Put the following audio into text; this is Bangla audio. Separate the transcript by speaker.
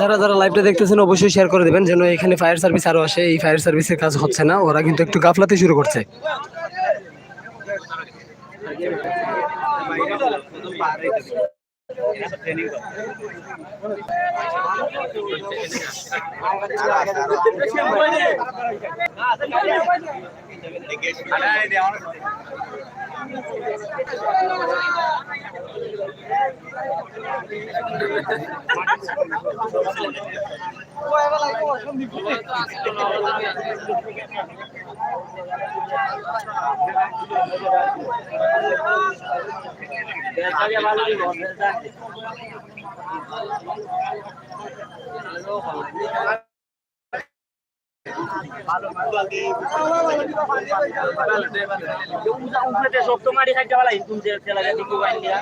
Speaker 1: যারা যারা লাইভটা দেখতেছেন, অবশ্যই শেয়ার করে দেবেন, যেন এখানে ফায়ার সার্ভিস আরও আসে। এই ফায়ার সার্ভিসের কাজ হচ্ছে না, ওরা কিন্তু একটু গাফলাতে শুরু করছে।
Speaker 2: ভালো শক্ত মাটি থাকতে পালাই তুমি তেলা দিকে বাইন দিয়া